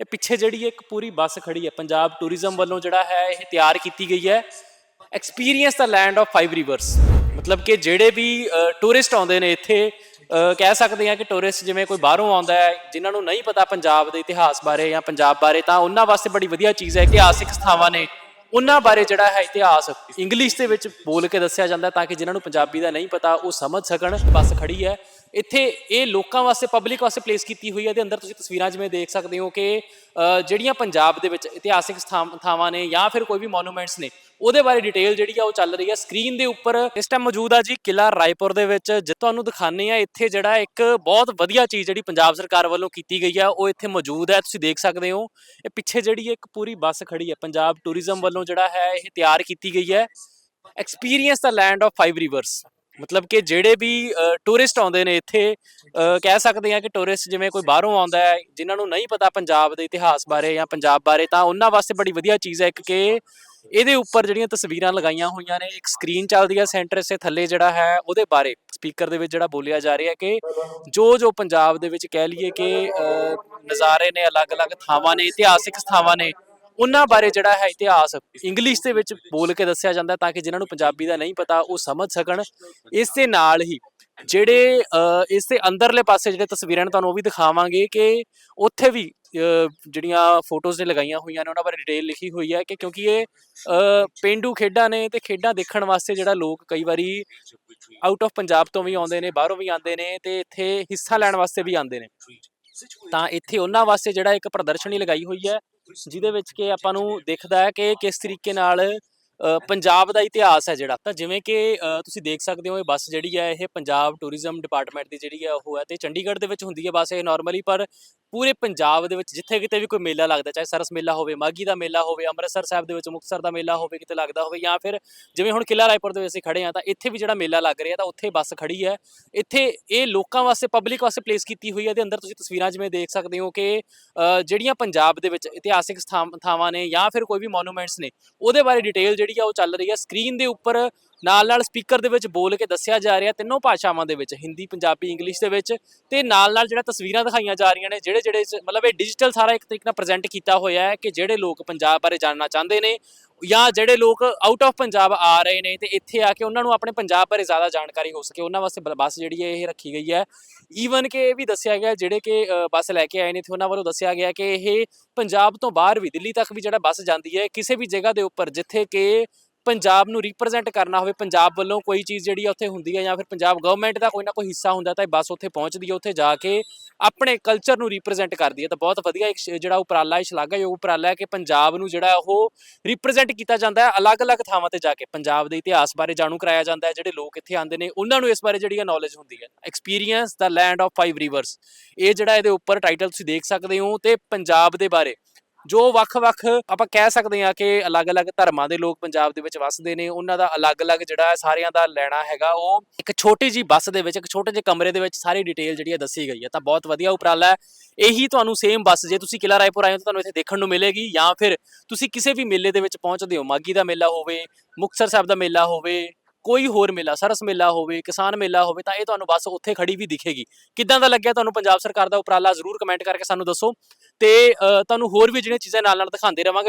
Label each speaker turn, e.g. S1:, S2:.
S1: ਇਹ ਪਿੱਛੇ ਜਿਹੜੀ ਇੱਕ ਪੂਰੀ ਬੱਸ ਖੜੀ ਹੈ, ਪੰਜਾਬ ਟੂਰਿਜ਼ਮ ਵੱਲੋਂ ਜਿਹੜਾ ਹੈ, ਇਹ ਤਿਆਰ ਕੀਤੀ ਗਈ ਹੈ। ਐਕਸਪੀਰੀਅੰਸ ਦਾ ਲੈਂਡ ਆਫ ਫਾਈਵ ਰਿਵਰਸ ਮਤਲਬ ਕਿ ਜਿਹੜੇ ਵੀ ਟੂਰਿਸਟ ਆਉਂਦੇ ਨੇ ਇੱਥੇ ਕਹਿ ਸਕਦੇ ਹਾਂ ਕਿ ਟੂਰਿਸਟ ਜਿਵੇਂ ਕੋਈ ਬਾਹਰੋਂ ਆਉਂਦਾ ਹੈ, ਜਿਨ੍ਹਾਂ ਨੂੰ ਨਹੀਂ ਪਤਾ ਪੰਜਾਬ ਦੇ ਇਤਿਹਾਸ ਬਾਰੇ ਜਾਂ ਪੰਜਾਬ ਬਾਰੇ, ਤਾਂ ਉਹਨਾਂ ਵਾਸਤੇ ਬੜੀ ਵਧੀਆ ਚੀਜ਼ ਹੈ ਇਤਿਹਾਸਿਕ ਸਥਾਵਾਂ ਨੇ ਉਹਨਾਂ ਬਾਰੇ ਜਿਹੜਾ ਹੈ ਇਤਿਹਾਸ ਇੰਗਲਿਸ਼ ਦੇ ਵਿੱਚ ਬੋਲ ਕੇ ਦੱਸਿਆ ਜਾਂਦਾ ਤਾਂ ਕਿ ਜਿਨ੍ਹਾਂ ਨੂੰ ਪੰਜਾਬੀ ਦਾ ਨਹੀਂ ਪਤਾ, ਉਹ ਸਮਝ ਸਕਣ, ਬੱਸ ਖੜੀ ਹੈ। ਇੱਥੇ ਇਹ ਲੋਕਾਂ ਵਾਸਤੇ ਪਬਲਿਕ ਵਾਸਤੇ ਪਲੇਸ ਕੀਤੀ ਹੋਈ ਹੈ ਦੇ ਅੰਦਰ ਤੁਸੀਂ ਤਸਵੀਰਾਂ ਜਿਵੇਂ ਦੇਖ ਸਕਦੇ ਹੋ ਕਿ ਜਿਹੜੀਆਂ ਪੰਜਾਬ ਦੇ ਵਿੱਚ ਇਤਿਹਾਸਿਕ ਸਥਾਨ- ਥਾਵਾਂ ਨੇ ਜਾਂ ਫਿਰ ਕੋਈ ਵੀ ਮੋਨੂਮੈਂਟਸ ਨੇ ਉਹਦੇ ਬਾਰੇ ਡਿਟੇਲ ਜਿਹੜੀ ਆ ਉਹ ਚੱਲ ਰਹੀ ਹੈ ਸਕਰੀਨ ਦੇ ਉੱਪਰ ਇਸ ਟਾਈਮ ਮੌਜੂਦ ਆ ਜੀ ਕਿਲਾ ਰਾਏਪੁਰ ਦੇ ਵਿੱਚ। ਜੇ ਤੁਹਾਨੂੰ ਦਿਖਾਣੇ ਆ, ਇੱਥੇ ਜਿਹੜਾ ਇੱਕ ਬਹੁਤ ਵਧੀਆ ਚੀਜ਼ ਜਿਹੜੀ ਪੰਜਾਬ ਸਰਕਾਰ ਵੱਲੋਂ ਕੀਤੀ ਗਈ ਆ, ਉਹ ਇੱਥੇ ਮੌਜੂਦ ਹੈ। ਤੁਸੀਂ ਦੇਖ ਸਕਦੇ ਹੋ, ਇਹ ਪਿੱਛੇ ਜਿਹੜੀ ਇੱਕ ਪੂਰੀ ਬੱਸ ਖੜੀ ਹੈ ਪੰਜਾਬ ਟੂਰਿਜ਼ਮ ਵੱਲੋਂ ਜਿਹੜਾ ਹੈ, ਇਹ ਤਿਆਰ ਕੀਤੀ ਗਈ ਹੈ। ਐਕਸਪੀਰੀਅੰਸ ਦਾ ਲੈਂਡ ਆਫ ਫਾਈਵ ਰਿਵਰਸ ਮਤਲਬ ਕਿ ਜਿਹੜੇ ਵੀ ਟੂਰਿਸਟ ਆਉਂਦੇ ਨੇ ਇੱਥੇ ਕਹਿ ਸਕਦੇ ਆ ਕਿ ਟੂਰਿਸਟ ਜਿਵੇਂ ਕੋਈ ਬਾਹਰੋਂ ਆਉਂਦਾ ਹੈ, ਜਿਨ੍ਹਾਂ ਨੂੰ ਨਹੀਂ ਪਤਾ ਪੰਜਾਬ ਦੇ ਇਤਿਹਾਸ ਬਾਰੇ ਜਾਂ ਪੰਜਾਬ ਬਾਰੇ, ਤਾਂ ਉਹਨਾਂ ਵਾਸਤੇ ਬੜੀ ਵਧੀਆ ਚੀਜ਼ ਹੈ ਇੱਕ ਕਿ ਇਹਦੇ ਉੱਪਰ ਜਿਹੜੀਆਂ ਤਸਵੀਰਾਂ ਲਗਾਈਆਂ ਹੋਈਆਂ ਨੇ ਇੱਕ ਸਕਰੀਨ ਚੱਲਦੀ ਹੈ ਸੈਂਟਰ ਇਸੇ ਥੱਲੇ ਜਿਹੜਾ ਹੈ ਉਹਦੇ ਬਾਰੇ ਸਪੀਕਰ ਦੇ ਵਿੱਚ ਜਿਹੜਾ ਬੋਲਿਆ ਜਾ ਰਿਹਾ ਕਿ ਜੋ ਜੋ ਪੰਜਾਬ ਦੇ ਵਿੱਚ ਕਹਿ ਲਈਏ ਕਿ ਅ, ਨਜ਼ਾਰੇ ਨੇ ਅਲੱਗ-ਅਲੱਗ ਥਾਵਾਂ ਨੇ ਇਤਿਹਾਸਿਕ ਥਾਵਾਂ ਨੇ ਉਹਨਾਂ ਬਾਰੇ ਜਿਹੜਾ ਹੈ ਇਤਿਹਾਸ ਇੰਗਲਿਸ਼ ਦੇ ਵਿੱਚ ਬੋਲ ਕੇ ਦੱਸਿਆ ਜਾਂਦਾ ਤਾਂ ਕਿ ਜਿਨ੍ਹਾਂ ਨੂੰ ਪੰਜਾਬੀ ਦਾ ਨਹੀਂ ਪਤਾ ਉਹ ਸਮਝ ਸਕਣ। ਇਸ ਦੇ ਨਾਲ ਹੀ ਜਿਹੜੇ ਇਸ ਦੇ ਅੰਦਰਲੇ ਪਾਸੇ ਜਿਹੜੇ ਤਸਵੀਰਾਂ ਨੇ ਤੁਹਾਨੂੰ ਉਹ ਵੀ ਦਿਖਾਵਾਂਗੇ ਕਿ ਉੱਥੇ ਵੀ ਜਿਹੜੀਆਂ ਫੋਟੋਜ਼ ਨੇ ਲਗਾਈਆਂ ਹੋਈਆਂ ਨੇ ਉਹਨਾਂ ਬਾਰੇ ਡਿਟੇਲ ਲਿਖੀ ਹੋਈ ਹੈ ਕਿ ਕਿਉਂਕਿ ਇਹ ਅ, ਪੇਂਡੂ ਖੇਡਾਂ ਨੇ ਤੇ ਖੇਡਾਂ ਦੇਖਣ ਵਾਸਤੇ ਜਿਹੜਾ ਲੋਕ ਕਈ ਵਾਰੀ ਆਊਟ ਆਫ ਪੰਜਾਬ ਤੋਂ ਵੀ ਆਉਂਦੇ ਨੇ ਬਾਹਰੋਂ ਵੀ ਆਉਂਦੇ ਨੇ ਤੇ ਇੱਥੇ ਹਿੱਸਾ ਲੈਣ ਵਾਸਤੇ ਵੀ ਆਉਂਦੇ ਨੇ। ਤਾਂ ਇੱਥੇ ਉਹਨਾਂ ਵਾਸਤੇ ਜਿਹੜਾ ਇੱਕ ਪ੍ਰਦਰਸ਼ਨੀ ਲਗਾਈ ਹੋਈ ਹੈ ਜਿਹਦੇ ਵਿੱਚ ਕਿ ਆਪਾਂ ਨੂੰ ਦਿਖਦਾ ਹੈ ਕਿ ਕਿਸ ਤਰੀਕੇ ਨਾਲ ਪੰਜਾਬ ਦਾ ਇਤਿਹਾਸ ਹੈ ਜਿਹੜਾ। ਤਾਂ ਜਿਵੇਂ ਕਿ ਤੁਸੀਂ ਦੇਖ ਸਕਦੇ ਹੋ ਇਹ ਬੱਸ ਜਿਹੜੀ ਹੈ, ਇਹ ਪੰਜਾਬ ਟੂਰਿਜ਼ਮ ਡਿਪਾਰਟਮੈਂਟ ਦੀ ਜਿਹੜੀ ਹੈ ਉਹ ਹੈ ਤੇ ਚੰਡੀਗੜ੍ਹ ਦੇ ਵਿੱਚ ਹੁੰਦੀ ਹੈ ਬੱਸ ਇਹ ਨਾਰਮਲੀ ਪਰ ਪੂਰੇ ਪੰਜਾਬ ਦੇ ਵਿੱਚ ਜਿੱਥੇ ਕਿਤੇ ਵੀ ਕੋਈ ਮੇਲਾ ਲੱਗਦਾ, ਚਾਹੇ ਸਰਸ ਮੇਲਾ ਹੋਵੇ ਮਾਗੀ ਦਾ ਮੇਲਾ ਹੋਵੇ, ਅੰਮ੍ਰਿਤਸਰ ਸਾਹਿਬ ਦੇ ਵਿੱਚ ਮੁਕਤਸਰ ਦਾ ਮੇਲਾ ਹੋਵੇ, ਕਿਤੇ ਲੱਗਦਾ ਹੋਵੇ, ਜਾਂ ਫਿਰ ਜਿਵੇਂ ਹੁਣ ਕਿਲਾ ਰਾਏਪੁਰ ਦੇ ਵਿੱਚ ਅਸੀਂ ਖੜੇ ਆ ਤਾਂ ਇੱਥੇ ਵੀ ਜਿਹੜਾ ਮੇਲਾ ਲੱਗ ਰਿਹਾ, ਤਾਂ ਉੱਥੇ ਬੱਸ ਖੜੀ ਹੈ। ਇੱਥੇ ਇਹ ਲੋਕਾਂ ਵਾਸਤੇ, ਪਬਲਿਕ ਵਾਸਤੇ ਪਲੇਸ ਕੀਤੀ ਹੋਈ ਹੈ ਦੇ ਅੰਦਰ ਤੁਸੀਂ ਤਸਵੀਰਾਂ ਜਿਵੇਂ ਦੇਖ ਸਕਦੇ ਹੋ ਕਿ ਜਿਹੜੀਆਂ ਪੰਜਾਬ ਦੇ ਵਿੱਚ ਇਤਿਹਾਸਿਕ ਸਥਾਨ- ਥਾਵਾਂ ਨੇ ਜਾਂ ਫਿਰ ਕੋਈ ਵੀ ਮੋਨੂਮੈਂਟਸ ਨੇ, ਉਹਦੇ ਬਾਰੇ ਡਿਟੇਲ ਜਿਹੜੀ ਆ ਉਹ ਚੱਲ ਰਹੀ ਹੈ। ਸਕਰੀਨ ਦੇ ਉੱਪਰ ਨਾਲ ਨਾਲ ਸਪੀਕਰ ਦੇ ਵਿੱਚ ਬੋਲ ਕੇ ਦੱਸਿਆ ਜਾ ਰਿਹਾ ਤਿੰਨੋਂ ਭਾਸ਼ਾਵਾਂ ਦੇ ਵਿੱਚ, ਹਿੰਦੀ, ਪੰਜਾਬੀ, ਇੰਗਲਿਸ਼ ਦੇ ਵਿੱਚ ਤੇ ਨਾਲ ਨਾਲ ਜਿਹੜਾ ਤਸਵੀਰਾਂ ਦਿਖਾਈਆਂ ਜਾ ਰਹੀਆਂ ਨੇ, ਜਿਹੜੇ ਜਿਹੜੇ ਮਤਲਬ ਇਹ ਡਿਜੀਟਲ ਸਾਰਾ ਇੱਕ ਤਰੀਕੇ ਨਾਲ ਪ੍ਰੈਜ਼ੈਂਟ ਕੀਤਾ ਹੋਇਆ ਹੈ ਕਿ ਜਿਹੜੇ ਲੋਕ ਪੰਜਾਬ ਬਾਰੇ ਜਾਣਨਾ ਚਾਹੁੰਦੇ ਨੇ ਜਾਂ ਜਿਹੜੇ ਲੋਕ ਆਊਟ ਆਫ ਪੰਜਾਬ ਆ ਰਹੇ ਨੇ ਤੇ ਇੱਥੇ ਆ ਕੇ ਉਹਨਾਂ ਨੂੰ ਆਪਣੇ ਪੰਜਾਬ ਬਾਰੇ ਜ਼ਿਆਦਾ ਜਾਣਕਾਰੀ ਹੋ ਸਕੇ, ਉਹਨਾਂ ਵਾਸਤੇ ਬ- ਬੱਸ ਜਿਹੜੀ ਹੈ ਇਹ ਰੱਖੀ ਗਈ ਹੈ। ਈਵਨ ਕਿ ਇਹ ਵੀ ਦੱਸਿਆ ਗਿਆ, ਜਿਹੜੇ ਕਿ ਬੱਸ ਲੈ ਕੇ ਆਏ ਨੇ ਤੇ ਉਹਨਾਂ ਵੱਲੋਂ ਦੱਸਿਆ ਗਿਆ ਕਿ ਇਹ ਪੰਜਾਬ ਤੋਂ ਬਾਹਰ ਵੀ, ਦਿੱਲੀ ਤੱਕ ਵੀ ਜਿਹੜਾ ਬੱਸ ਜਾਂਦੀ ਹੈ, ਕਿਸੇ ਵੀ ਜਗ੍ਹਾ ਦੇ ਉੱਪਰ, ਜਿੱਥੇ ਕਿ ਪੰਜਾਬ ਨੂੰ ਰਿਪਰੈਜ਼ੈਂਟ ਕਰਨਾ ਹੋਵੇ, ਪੰਜਾਬ ਵੱਲੋਂ ਕੋਈ ਚੀਜ਼ ਜਿਹੜੀ ਆ ਉੱਥੇ ਹੁੰਦੀ ਹੈ ਜਾਂ ਫਿਰ ਪੰਜਾਬ ਗਵਰਨਮੈਂਟ ਦਾ ਕੋਈ ਨਾ ਕੋਈ ਹਿੱਸਾ ਹੁੰਦਾ ਤਾਂ ਇਹ ਬੱਸ ਉੱਥੇ ਪਹੁੰਚਦੀ ਹੈ ਉੱਥੇ ਜਾ ਕੇ ਆਪਣੇ ਕਲਚਰ ਨੂੰ ਰਿਪਰੈਜ਼ੈਂਟ ਕਰਦੀ ਹੈ ਤਾਂ ਬਹੁਤ ਵਧੀਆ ਇੱਕ ਸ਼- ਜਿਹੜਾ ਉਪਰਾਲਾ ਹੈ ਸ਼ਲਾਘਾਯੋਗ ਉਪਰਾਲਾ ਹੈ ਕਿ ਪੰਜਾਬ ਨੂੰ ਜਿਹੜਾ ਉਹ ਰਿਪਰੈਜ਼ੈਂਟ ਕੀਤਾ ਜਾਂਦਾ ਹੈ ਅਲੱਗ-ਅਲੱਗ ਥਾਵਾਂ ਤੇ ਜਾ ਕੇ। ਪੰਜਾਬ ਦੇ ਇਤਿਹਾਸ ਬਾਰੇ ਜਾਣੂ ਕਰਾਇਆ ਜਾਂਦਾ ਹੈ, ਜਿਹੜੇ ਲੋਕ ਇੱਥੇ ਆਉਂਦੇ ਨੇ, ਉਹਨਾਂ ਨੂੰ ਇਸ ਬਾਰੇ ਜਿਹੜੀ ਹੈ ਨੌਲੇਜ ਹੁੰਦੀ ਹੈ। ਐਕਸਪੀਰੀਅੰਸ ਦਾ ਲੈਂਡ ਆਫ ਫਾਈਵ ਰਿਵਰਸ ਇਹ ਜਿਹੜਾ ਇਹਦੇ ਉੱਪਰ ਟਾਈਟਲ ਤੁਸੀਂ ਦੇਖ ਸਕਦੇ ਹੋ ਤੇ ਪੰਜਾਬ ਦੇ ਬਾਰੇ। ਜੋ ਵੱਖ-ਵੱਖ ਆਪਾਂ ਕਹਿ ਸਕਦੇ ਹਾਂ ਕਿ ਅਲੱਗ-ਅਲੱਗ ਧਰਮਾਂ ਦੇ ਲੋਕ ਪੰਜਾਬ ਦੇ ਵਿੱਚ ਵੱਸਦੇ ਨੇ, ਉਹਨਾਂ ਦਾ ਅਲੱਗ-ਅਲੱਗ ਜਿਹੜਾ ਸਾਰਿਆਂ ਦਾ ਲੈਣਾ ਹੈਗਾ। ਉਹ ਇੱਕ ਛੋਟੀ ਜੀ ਬੱਸ ਦੇ ਵਿੱਚ, ਇੱਕ ਛੋਟੇ ਜਿਹੇ ਕਮਰੇ ਦੇ ਵਿੱਚ ਸਾਰੀ ਡਿਟੇਲ ਜਿਹੜੀ ਹੈ ਦੱਸੀ ਗਈ ਹੈ। ਤਾਂ ਬਹੁਤ ਵਧੀਆ ਉਪਰਾਲਾ ਹੈ। ਇਹੀ ਤੁਹਾਨੂੰ ਸੇਮ ਬੱਸ, ਜੇ ਤੁਸੀਂ ਕਿਲਾ ਰਾਏਪੁਰ ਆਏ ਹੋ ਤਾਂ ਤੁਹਾਨੂੰ ਇੱਥੇ ਦੇਖਣ ਨੂੰ ਮਿਲੇਗੀ। ਜਾਂ ਫਿਰ ਤੁਸੀਂ ਕਿਸੇ ਵੀ ਮੇਲੇ ਦੇ ਵਿੱਚ ਪਹੁੰਚਦੇ ਹੋ। ਮਾਗੀ ਦਾ ਮੇਲਾ ਹੋਵੇ, ਮੁਕਤਸਰ ਸਾਹਿਬ ਦਾ ਮੇਲਾ ਹੋਵੇ ਕੋਈ ਹੋਰ ਮੇਲਾ ਸਰਸ ਮੇਲਾ ਹੋਵੇ ਕਿਸਾਨ ਮੇਲਾ ਹੋਵੇ ਤਾਂ ਇਹ ਤੁਹਾਨੂੰ ਬੱਸ ਉੱਥੇ ਖੜੀ ਵੀ ਦਿਖੇਗੀ। ਕਿੱਦਾਂ ਦਾ ਲੱਗਿਆ ਤੁਹਾਨੂੰ ਪੰਜਾਬ ਸਰਕਾਰ ਦਾ ਉਪਰਾਲਾ? ਜ਼ਰੂਰ ਕਮੈਂਟ ਕਰਕੇ ਸਾਨੂੰ ਦੱਸੋ। ਤੇ ਅ, ਤੁਹਾਨੂੰ ਹੋਰ ਵੀ ਜਿਹੜੀਆਂ ਚੀਜ਼ਾਂ ਨਾਲ ਨਾਲ ਦਿਖਾਉਂਦੇ ਰਵਾਂਗੇ।